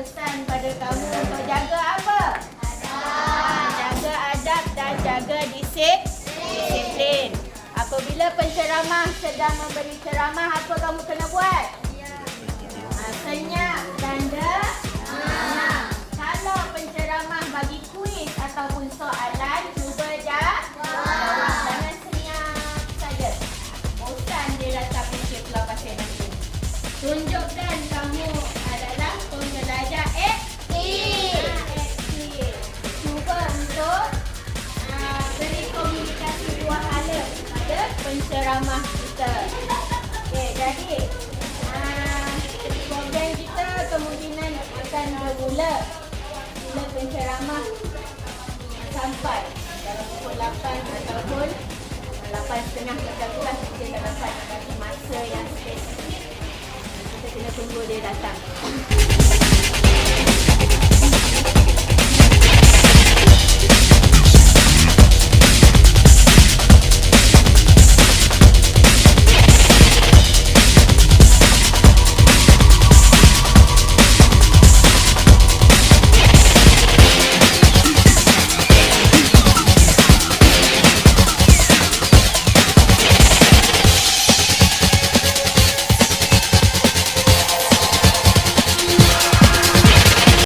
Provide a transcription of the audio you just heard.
pesan pada kamu untuk jaga apa? Jaga adab dan jaga disiplin. Apabila penceramah sedang memberi ceramah, apa kamu kena buat? Senyap dan deramah. Kalau penceramah bagi kuis ataupun soalan, cuba jawab. Jangan senyap saja. Bosan dia datang pencet pula nanti. Tunjukkan kamu penceramah kita. Okey, jadi ah, program kita kemungkinan akan bermula bila penceramah sampai dalam pukul 8 ataupun 8.30 macam tu lah kita tak dapat bagi masa yang spesifik kita kena tunggu dia datang